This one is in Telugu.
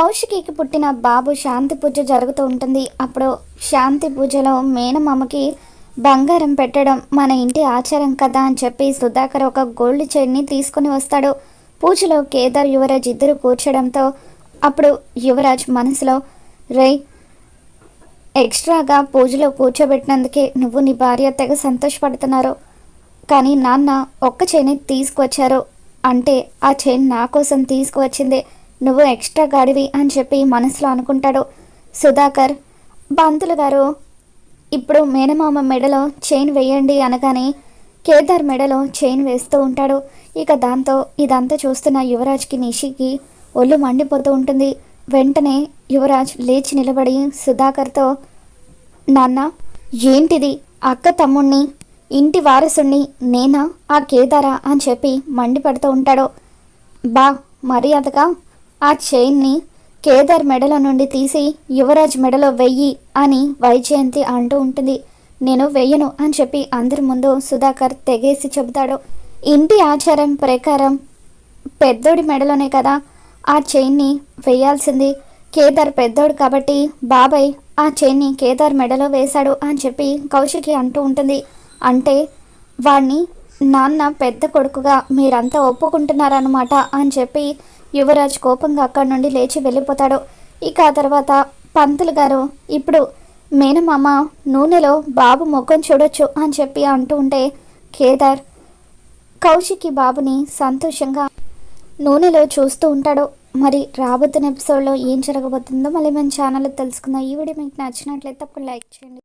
కౌశికికి పుట్టిన బాబు శాంతి పూజ జరుగుతూ ఉంటుంది. అప్పుడు శాంతి పూజలో మేనమామకి బంగారం పెట్టడం మన ఇంటి ఆచారం కదా అని చెప్పి సుధాకర్ ఒక గోల్డ్ చైన్ని తీసుకొని వస్తాడు. పూజలో కేదార్ యువరాజ్ ఇద్దరు కూర్చోడంతో అప్పుడు యువరాజ్ మనసులో రై ఎక్స్ట్రాగా పూజలో కూర్చోబెట్టినందుకే నువ్వు నీ భార్య తెగ సంతోషపడుతున్నారు. కానీ నాన్న ఒక్క చైన్ తీసుకువచ్చారు. అంటే ఆ చైన్ నా కోసం తీసుకువచ్చింది. నువ్వు ఎక్స్ట్రా గాడివి అని చెప్పి మనసులో అనుకుంటాడు. సుధాకర్ బంతులు గారు ఇప్పుడు మేనమామ మెడలో చైన్ వేయండి అనగానే కేదార్ మెడలో చైన్ వేస్తూ ఉంటాడు. ఇక దాంతో ఇదంతా చూస్తున్న యువరాజ్కి నిషికి ఒళ్ళు మండిపోతూ ఉంటుంది. వెంటనే యువరాజ్ లేచి నిలబడి సుధాకర్తో నాన్న ఏంటిది? అక్క తమ్ముణ్ణి ఇంటి వారసుణ్ణి నేనా? ఆ కేదారా? అని చెప్పి మండిపడుతూ ఉంటాడు. బా మర్యాదగా ఆ చైన్ని కేదార్ మెడలో నుండి తీసి యువరాజ్ మెడలో వెయ్యి అని వైజయంతి అంటూ ఉంటుంది. నేను వెయ్యను అని చెప్పి అందరి ముందు సుధాకర్ తెగేసి చెబుతాడు. ఇంటి ఆచారం ప్రకారం పెద్దోడి మెడలోనే కదా ఆ చైన్ని వేయాల్సింది కేదార్ పెద్దోడు కాబట్టి బాబాయ్ ఆ చైన్ని కేదార్ మెడలో వేశాడు అని చెప్పి కౌశికి అంటూ ఉంటుంది. అంటే వాణ్ణి నాన్న పెద్ద కొడుకుగా మీరంతా ఒప్పుకుంటున్నారన్నమాట అని చెప్పి యువరాజ్ కోపంగా అక్కడి నుండి లేచి వెళ్ళిపోతాడు. ఇక ఆ తర్వాత పంతులు గారు ఇప్పుడు మేనమామ నూనెలో బాబు ముఖం చూడొచ్చు అని చెప్పి అంటూ ఉంటే కేదార్ కౌశికి బాబుని సంతోషంగా నూనెలో చూస్తూ ఉంటాడు. మరి రాబోతున్న ఎపిసోడ్లో ఏం జరగబోతుందో మళ్ళీ మన ఛానల్లో తెలుసుకుందాం. ఈ వీడియో మీకు నచ్చినట్లయితే అప్పుడు లైక్ చేయండి